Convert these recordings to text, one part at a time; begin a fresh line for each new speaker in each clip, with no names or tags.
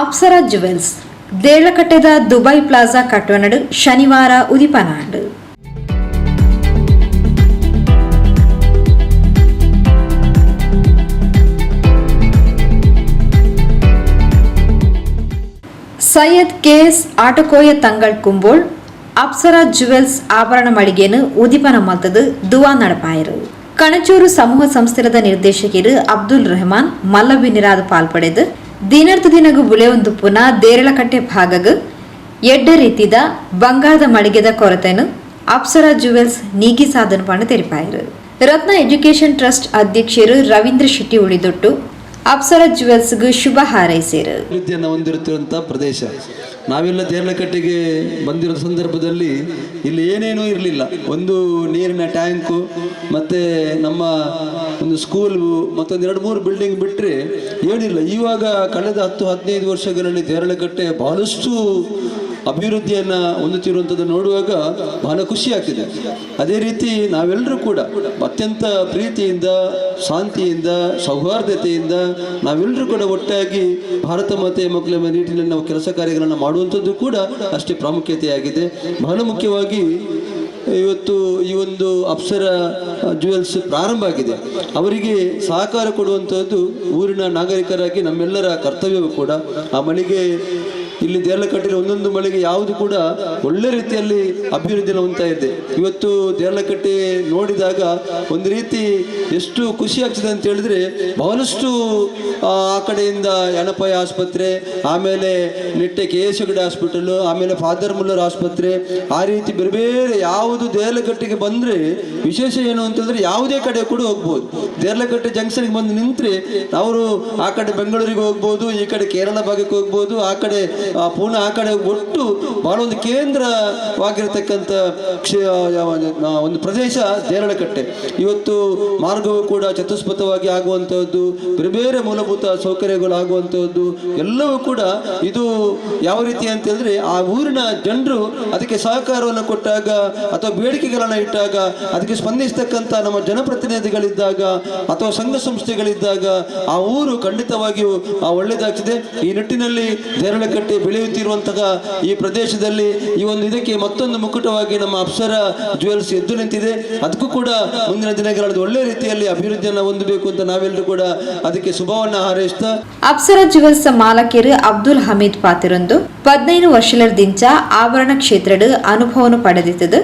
Apsara jewels, ದೇಳಕಟ್ಟೆದ Dubai plaza ശനിവാര ಶನಿವಾರ സയ്യദ് കെ എസ് ಆಟಕೋಯ തങ്ങൾ കുമ്പോൾ അപ്സര ಜುವೆಲ್ಸ್ ಆಭರಣ ಮಳಿಗೆನು ಉದಿಪನ ಮಲ್ತದು ದುವಾ ನಡಪಾಯರು. ಕಣಚೂರು ಸಮೂಹ ಸಂಸ್ಥೆದ ನಿರ್ದೇಶಕರು ಅಬ್ದುಲ್ ರೆಹಮಾನ್ ಮಲ್ಲಬಿನಿರಾದ ಪಾಲ್ಪಡೆದು ದಿನರ್ದು ದಿನಗು ಬುಳೆಯೊಂದು ಪುನಃ ದೇರಳಕಟ್ಟೆ ಭಾಗಗ, ಎಡ್ಡ ರೀತಿದ ಬಂಗಾರದ ಮಳಿಗೆದ ಕೊರತೆನು ಅಪ್ಸರ ಜುವೆಲ್ಸ್ ನೀಗಿ ಸಾಧನ ಪಣ ತೆರಿಪಾಯರು. ರತ್ನ ಎಜುಕೇಷನ್ ಟ್ರಸ್ಟ್ ಅಧ್ಯಕ್ಷರು ರವೀಂದ್ರ ಶೆಟ್ಟಿ ಉಳಿದೊಟ್ಟು ಅಪ್ಸರ ಜುವೆಲ್ಸ್ಗೂ ಶುಭ ಹಾರೈಸಿರು.
ಅಭಿವೃದ್ಧಿಯನ್ನು ಹೊಂದಿರುತ್ತಿರುವಂಥ ಪ್ರದೇಶ. ನಾವೆಲ್ಲ ದೇರಳಕಟ್ಟೆಗೆ ಬಂದಿರೋ ಸಂದರ್ಭದಲ್ಲಿ ಇಲ್ಲಿ ಏನೇನೂ ಇರಲಿಲ್ಲ. ಒಂದು ನೀರಿನ ಟ್ಯಾಂಕು, ಮತ್ತು ನಮ್ಮ ಒಂದು ಸ್ಕೂಲು ಮತ್ತೊಂದು ಎರಡು ಮೂರು ಬಿಲ್ಡಿಂಗ್ ಬಿಟ್ಟರೆ ಏನಿಲ್ಲ. ಇವಾಗ ಕಳೆದ ಹತ್ತು, ಹದಿನೈದು ವರ್ಷಗಳಲ್ಲಿ ದೇರಳಕಟ್ಟೆ ಬಹಳಷ್ಟು ಅಭಿವೃದ್ಧಿಯನ್ನು ಹೊಂದುತ್ತಿರುವಂಥದ್ದು ನೋಡುವಾಗ ಬಹಳ ಖುಷಿ ಆಗ್ತಿದೆ. ಅದೇ ರೀತಿ ನಾವೆಲ್ಲರೂ ಕೂಡ ಅತ್ಯಂತ ಪ್ರೀತಿಯಿಂದ, ಶಾಂತಿಯಿಂದ, ಸೌಹಾರ್ದತೆಯಿಂದ ನಾವೆಲ್ಲರೂ ಕೂಡ ಒಟ್ಟಾಗಿ ಭಾರತ ಮಾತೆಯ ಮಕ್ಕಳ ನಿಟ್ಟಿನಲ್ಲಿ ನಾವು ಕೆಲಸ ಕಾರ್ಯಗಳನ್ನು ಮಾಡುವಂಥದ್ದು ಕೂಡ ಅಷ್ಟೇ ಪ್ರಾಮುಖ್ಯತೆಯಾಗಿದೆ. ಬಹಳ ಮುಖ್ಯವಾಗಿ ಇವತ್ತು ಈ ಒಂದು ಅಪ್ಸರ ಜುವೆಲ್ಸ್ ಪ್ರಾರಂಭ ಆಗಿದೆ. ಅವರಿಗೆ ಸಹಕಾರ ಕೊಡುವಂಥದ್ದು ಊರಿನ ನಾಗರಿಕರಾಗಿ ನಮ್ಮೆಲ್ಲರ ಕರ್ತವ್ಯವೂ ಕೂಡ. ಆ ಮಳಿಗೆ ಇಲ್ಲಿ ಕಟ್ಟಿನ ಒಂದೊಂದು ಮಳಿಗೆ ಯಾವುದು ಕೂಡ ಒಳ್ಳೆ ರೀತಿಯಲ್ಲಿ ಅಭಿವೃದ್ಧಿಯನ್ನು ಹೊಂದ್ತಾ ಇದೆ. ಇವತ್ತು ದೇರ್ಲಕಟ್ಟೆ ನೋಡಿದಾಗ ಒಂದು ರೀತಿ ಎಷ್ಟು ಖುಷಿ ಆಗ್ತದೆ ಅಂತ ಹೇಳಿದ್ರೆ ಬಹಳಷ್ಟು, ಆ ಆ ಕಡೆಯಿಂದ ಯಣಪಾಯ ಆಸ್ಪತ್ರೆ, ಆಮೇಲೆ Nitte K S Hegde hospital, ಆಮೇಲೆ ಫಾದರ್ ಮುಲ್ಲರ್ ಆಸ್ಪತ್ರೆ, ಆ ರೀತಿ ಬೇರೆ ಬೇರೆ ಯಾವುದು ದೇರ್ಲಕಟ್ಟೆಗೆ ಬಂದರೆ ವಿಶೇಷ ಏನು ಅಂತಂದ್ರೆ ಯಾವುದೇ ಕಡೆ ಕೂಡ ಹೋಗ್ಬೋದು. ದೇರ್ಲಕಟ್ಟೆ ಜಂಕ್ಷನ್ಗೆ ಬಂದು ನಿಂತರೆ ಅವರು ಆ ಕಡೆ ಬೆಂಗಳೂರಿಗೆ ಹೋಗ್ಬೋದು, ಈ ಕಡೆ ಕೇರಳ ಭಾಗಕ್ಕೆ ಹೋಗ್ಬೋದು, ಆ ಕಡೆ ಪೂರ್ಣ ಆ ಕಡೆ ಒಟ್ಟು ಬಹಳ ಒಂದು ಕೇಂದ್ರವಾಗಿರತಕ್ಕಂಥ ಕ್ಷೇ ಒಂದು ಪ್ರದೇಶ ದೇರಳಕಟ್ಟೆ. ಇವತ್ತು ಮಾರ್ಗವು ಕೂಡ ಚತುಷ್ಪಥವಾಗಿ ಆಗುವಂಥದ್ದು ಬೇರೆ ಬೇರೆ ಮೂಲಭೂತ ಸೌಕರ್ಯಗಳು ಆಗುವಂಥದ್ದು ಎಲ್ಲವೂ ಕೂಡ ಇದು ಯಾವ ರೀತಿ ಅಂತಂದರೆ ಆ ಊರಿನ ಜನರು ಅದಕ್ಕೆ ಸಹಕಾರವನ್ನು ಕೊಟ್ಟಾಗ ಅಥವಾ ಬೇಡಿಕೆಗಳನ್ನು ಇಟ್ಟಾಗ, ಅದಕ್ಕೆ ಸ್ಪಂದಿಸ್ತಕ್ಕಂಥ ನಮ್ಮ ಜನಪ್ರತಿನಿಧಿಗಳಿದ್ದಾಗ ಅಥವಾ ಸಂಘ ಸಂಸ್ಥೆಗಳಿದ್ದಾಗ ಆ ಊರು ಖಂಡಿತವಾಗಿಯೂ ಒಳ್ಳೆಯದಾಗ್ತದೆ ಈ ನಿಟ್ಟಿನಲ್ಲಿ ದೇರಳಕಟ್ಟೆ ಬೆಳೆಯುತ್ತಿರುವಂತಹ ಈ ಪ್ರದೇಶದಲ್ಲಿ ಈ ಒಂದು ಇದಕ್ಕೆ ಮತ್ತೊಂದು ಮುಕುಟವಾಗಿ ನಮ್ಮ ಅಪ್ಸರ ಜುವೆಲ್ಸ್ ಎದ್ದು ನಿಂತಿದೆ. ಅದಕ್ಕೂ ಕೂಡ ಮುಂದಿನ ದಿನಗಳಲ್ಲಿ ಒಳ್ಳೆ ರೀತಿಯಲ್ಲಿ ಅಭಿವೃದ್ಧಿಯನ್ನು ಹೊಂದಬೇಕು ಅಂತ ನಾವೆಲ್ಲರೂ ಕೂಡ ಅದಕ್ಕೆ ಶುಭವನ್ನ ಹಾರೈಸ್ತಾ
ಅಪ್ಸರ ಜುವೆಲ್ಸ್ ಮಾಲಕಿಯರು ಅಬ್ದುಲ್ ಹಮೀದ್ ಪಾತಿರೊಂದು. ವರ್ಷಗಳ ವರ್ಷಲರ್ದಿಂಚ ಆಭರಣ ಕ್ಷೇತ್ರಡ್ ಅನುಭವನು ಪಡೆದಿತ್ತದು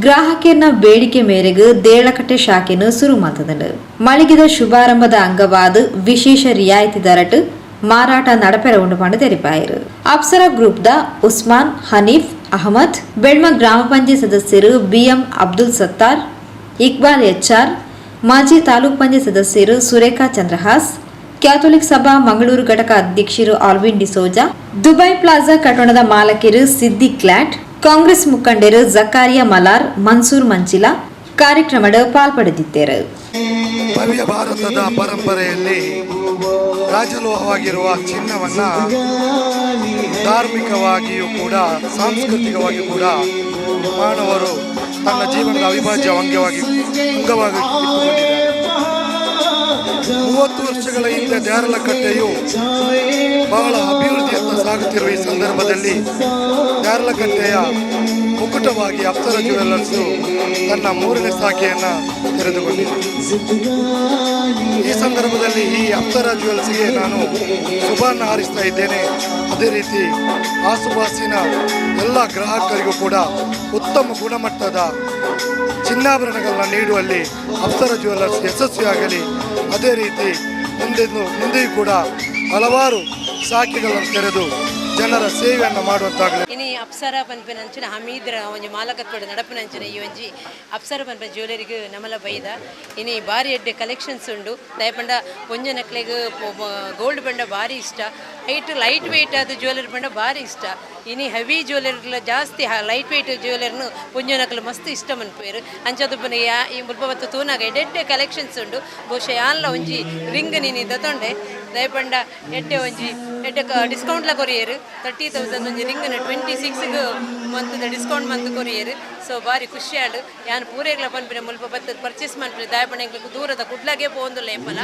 ಗ್ರಾಹಕರ್ನ ಬೇಡಿಕೆ ಮೇರೆಗೆ ದೇಳಕಟ್ಟೆ ಶಾಖೆನು ಶುರು ಮಾಡ್ತದನು ಮಳಿಗೆದ ಶುಭಾರಂಭದ ಅಂಗವಾದ ವಿಶೇಷ ರಿಯಾಯಿತಿ ದರಟ್ ನಡಪೆರ ಉಂಡು ಪಂಡು ತೆರಿಪಾಯರು ಅಪ್ಸರ ಗ್ರೂಪ್ ದ ಉಸ್ಮಾನ್, ಹನೀಫ್, ಅಹಮದ್, ಬೆಳ್ಮ ಗ್ರಾಮ ಪಂಚಾಯತ್ ಸದಸ್ಯರು ಬಿಎಂ ಅಬ್ದುಲ್ ಸತ್ತಾರ್, ಇಕ್ಬಾಲ್ ಎಚ್ಆರ್, ಮಾಜಿ ತಾಲೂಕ್ ಪಂಚಾಯತ್ ಸದಸ್ಯರು ಸುರೇಖಾ ಚಂದ್ರಹಾಸ್, ಕ್ಯಾಥೋಲಿಕ್ ಸಭಾ ಮಂಗಳೂರು ಘಟಕ ಅಧ್ಯಕ್ಷರು ಆಲ್ವಿನ್ ಡಿಸೋಜಾ, ದುಬೈ ಪ್ಲಾಜಾ ಕಟ್ಟಡದ ಮಾಲಕಿರು ಸಿದ್ದಿಕ್ ಕ್ಲಾಟ್, ಕಾಂಗ್ರೆಸ್ ಮುಖಂಡರು ಜಕಾರಿಯಾ ಮಲಾರ್, ಮನ್ಸೂರ್ ಮಂಚಿಲಾ, ಕಾರ್ಯಕ್ರಮದ ಪಾಲ್ಪಡೆದಿದ್ದರು
ಭವ್ಯ ಭಾರತದ ಪರಂಪರೆಯಲ್ಲಿ ರಾಜಲೋಹವಾಗಿರುವ ಚಿನ್ನವನ್ನ ಧಾರ್ಮಿಕವಾಗಿಯೂ ಕೂಡ ಸಾಂಸ್ಕೃತಿಕವಾಗಿ ಕೂಡ ಮಾನವರು ತನ್ನ ಜೀವನದ ಅವಿಭಾಜ್ಯ ಅಂಗವಾಗಿ ಅಂಗವಾಗಿ ಮೂವತ್ತು ವರ್ಷಗಳ ಹಿಂದೆ ದ್ಯಾರಲಕಟ್ಟೆಯು ಬಹಳ ಅಭಿವೃದ್ಧಿಯತ್ತ ಸಾಗುತ್ತಿರುವ ಈ ಸಂದರ್ಭದಲ್ಲಿ ದ್ಯಾರಲಕಟ್ಟೆಯ ಮುಕುಟವಾಗಿ ಅಪ್ಸರ ಜ್ಯುವೆಲ್ಲರ್ಸು ತನ್ನ ಮೂರನೇ ಶಾಖೆಯನ್ನು ತೆರೆದುಕೊಂಡಿದೆ ಈ ಸಂದರ್ಭದಲ್ಲಿ ಈ ಅಪ್ಸರ ಜ್ಯುವೆಲ್ಸ್ಗೆ ನಾನು ಶುಭಾನ ಹಾರಿಸ್ತಾ ಇದ್ದೇನೆ. ಅದೇ ರೀತಿ ಆಸುಪಾಸಿನ ಎಲ್ಲ ಗ್ರಾಹಕರಿಗೂ ಕೂಡ ಉತ್ತಮ ಗುಣಮಟ್ಟದ ಚಿನ್ನಾಭರಣಗಳನ್ನು ನೀಡುವಲ್ಲಿ ಅಪ್ಸರ ಜ್ಯುವೆಲ್ಲರ್ಸ್ ಯಶಸ್ವಿಯಾಗಲಿ. ಅದೇ ರೀತಿ ಮುಂದೆ ಮುಂದೆಯೂ ಕೂಡ ಹಲವಾರು ಶಾಖೆಗಳನ್ನು ತೆರೆದು ಜನರ ಸೇವೆಯನ್ನು ಮಾಡುವಂತಾಗಲಿ
ಇನಿ ಅಪ್ಸರ ಪನ್ಪೆನಂಚಿನ ಹಮೀದ್ರ ಒಂಜಿ ಮಾಲಕತ್ವಡ್ ನಡಪನಂಚಿನ ಈ ಒಂಜಿ ಅಪ್ಸರ ಪನ್ಪಿನ ಜ್ಯುವೆಲರಿಗೆ ನಮಲ ಬೈದ. ಇನಿ ಬಾರಿ ಎಡ್ಡೆ ಕಲೆಕ್ಷನ್ಸ್ ಉಂಡು. ದಯಪಂಡ ಒಂಜ ನಕ್ಲೆಗ್ ಗೋಲ್ಡ್ ಬಂಡ ಬಾರಿ ಇಷ್ಟ. ಹೈಟ್ ಲೈಟ್ ವೆಯ್ಟ್ ಆದ ಜ್ಯುವೆಲರಿ ಬಂಡ ಬಾರಿ ಇಷ್ಟ. ಇನಿ ಹೆವಿ ಜ್ಯುವೆಲರಿ ಜಾಸ್ತಿ ಲೈಟ್ ವೆಯ್ಟ್ ಜ್ಯುವೆಲರ್ನು ಒಂಜ ನಕ್ಲು ಮಸ್ತ್ ಇಷ್ಟ ಮನ್ಪೇರು ಅಂಚದು ಪುನ ಯಾ ಈ ಮುಲ್ಪವತ್ತು ತೂನಾಗ ಎಡ್ಡೆ ಕಲೆಕ್ಷನ್ಸ್ ಉಂಡು. ಬಹುಶಃ ಯಾನ್ಲ ಒಂಜಿ ರಿಂಗ್ ನೀನಿ ದತೊಂಡೆ ದಯಪಂಡ ಎಡ್ಡೆ ಒಂಜಿ ಎಡ್ಡೆ ಡಿಸ್ಕೌಂಟ್ಲ ಕೊರಿಯರು ತರ್ಟಿ ತೌಸಂಡ್ ಒಂಜಿ ring twenty ಸಿಕ್ಸ್ಗೆ ಮಂತ್ದ discount month courier so ಬಾರಿ ಖುಷಿ ಯಾನು ಪೂರೆಗ್ಲ ಪನ್ಪಿನ ಮುಲ್ಪ ಬತ್ತದ ಪರ್ಚೇಸ್ ಮಾಡ್ಪಿನ ದಾಯಪಣೆಗ್ಲಿಕ್ಕೆ ದೂರದ ಕುಡ್ಲಾಗೆ ಪೋಂದುಲ್ಲ ಎಂಪಲ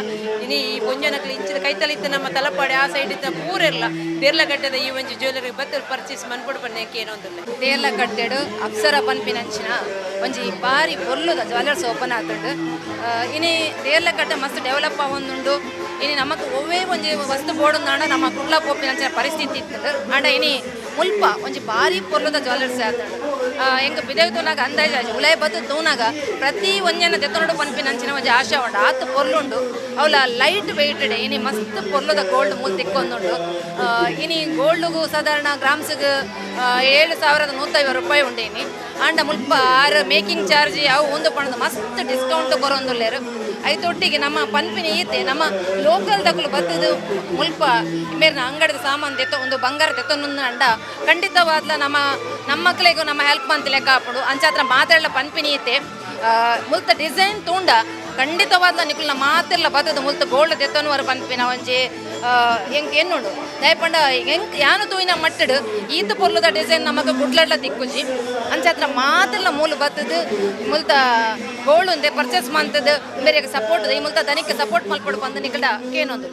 ಇನಿ ಪೊಂಜನಕ್ಲಿ ಇಂಚಿದ ಕೈತಲಿತ್ತ ನಮ್ಮ ತಲಪಾಡಿ, ಆ ಸೈಡ್ ಇತ್ತ ಪೂರೆರ್ಲ ದೇರ್ಲಗಡ್ಡದ ಈ ಒಂಜಿ ಜ್ಯುವೆಲರಿ ಬತ್ತದ ಪರ್ಚೇಸ್ ಮನ್ಪೊಡು ಪನ್ನೆಕ್ಕೆ ಏನೊಂದುಲ್ಲ
ದೇರ್ಲ ಕಟ್ಟೆಡು ಅಪ್ಸರ ಪನ್ಪಿನಂಚಿನ ಒಂಜಿ ಬಾರಿ ಬೊಲ್ಲುದ ಜ್ಯುವೆಲರ್ಸ್ ಓಪನ್ ಆತುಂಡು. ಇನಿ ದೇರ್ಲ ಕಟ್ಟೆ ಮಸ್ತ್ ಡೆವಲಪ್ ಆವೊಂದುಂಡು. ಇನಿ ನಮಕ್ ಒವ್ವೇ ಒಂಜಿ ವಸ್ತು ಬೋಡುಂದಾಂಡ ನಮ್ಮ ಪೋಪಿನ ಪೋಪಿನಂಚಿನ ಪರಿಸ್ಥಿತಿ ಇತ್ತು ಅಂಡ ಇನಿ ಮುಲ್ಪ ಒಂಜಿ ಬಾರಿ ಪೊರ್ಲುದ ಜ್ಯುವೆಲರ್ಸ್ ಆತುಂಡು. ಎಂಕ್ ಬಿದೆಗ್ತುನಾಗ ಅಂದಾಜ ಉಲೈ ಬತ್ತು ತೂನಾಗ ಪ್ರತಿ ಒಂಜನ ದೆತ್ತೊಂಡು ಪನ್ಪಿನ ಅಂಚಿನ ಒಂಜಿ ಆಶೆ ಉಂಡು ಆತ್ ಪೊರ್ಲುಂಡು. ಅವಲ ಲೈಟ್ ವೆಯ್ಟೆಡ್ ಇನಿ ಮಸ್ತ್ ಪೊರ್ಲುದ ಗೋಲ್ಡ್ ಮೂಲ್ ತಿಕ್ಕೊಂದುಂಡು ಇನಿ ಗೋಲ್ಡ್ಗೂ ಸಾಧಾರಣ ಗ್ರಾಮ್ಸ್ಗೆ ಏಳು ಸಾವಿರದ ನೂತೈವತ್ತು ರೂಪಾಯಿ ಉಂಡೇನಿ ಆಂಡ ಮುಲ್ಪ ಆರ್ ಮೇಕಿಂಗ್ ಚಾರ್ಜ್ ಅವು ಒಂದು ಪಣದ ಮಸ್ತ್ ಡಿಸ್ಕೌಂಟ್ ಕೊರೊಂದುಲ್ಲೇರು ಐತೊಟ್ಟಿಗೆ ನಮ್ಮ ಪನ್ಪಿನ ಈತೆ, ನಮ್ಮ ಲೋಕಲ್ ದಕ್ಕಲು ಬತ್ತದು ಮುಲ್ಪ ಮೇರಿನ ಅಂಗಡಿದ ಸಾಮಾನು ದೆತ್ತ, ಒಂದು ಬಂಗಾರ ತೆತ್ತೊಂದು ಅಂಡ. ಖಂಡಿತವಾದ್ಲ ನಮ್ಮ ನಮ್ಮ ಮಕ್ಕಳಿಗೂ ನಮ್ಮ ಹೆಲ್ಪ್ ಅಂತ ಲೆಕ್ಕ ಹಾಪಡು ಅಂಚಾತ್ರ ಮಾತಾಡಲ ಪನ್ಪಿನ ಈತೆ. ಮುಲ್ತ ಡಿಸೈನ್ ತೂಂಡ. ಖಂಡಿತವಾದ್ಲ ನಿಕುಲ್ನ ಮಾತೆಲ್ಲ ಬತ್ತದ ಮುಲ್ತ ಗೋಲ್ಡ್ ತೆತ್ತನುವರ ಪನ್ಪಿನ ಒಂಜಿ. ಎಂಕ್ ನೋಡು? ದಯಪಂಡ ಎಂಕ್ ಯಾನು ತೂಯಿನ ಮಟ್ಟಡು, ಈತ ಪೊರ್ಲದ ಡಿಸೈನ್ ನಮಗೆ ಗುಡ್ಲಡ್ಲ ತಿಕ್ಕುಜಿ. ಅಂಚಾತ್ರ ಮಾತೆಲ್ಲ ಮೂಲ ಬತ್ತದು ಮುಲ್ತ ಗೋಲ್ಡ್ ಉಂದೆ ಪರ್ಚೇಸ್ ಮಂತದ್ದು ಬೇರೆ ಸಪೋರ್ಟ್ ಈ ಮುಲ್ತ ದನಿಕ್ಕೆ ಸಪೋರ್ಟ್ ಮಲ್ಪಡು ಬಂದು ಏನ್ ಕೇನೊಂದು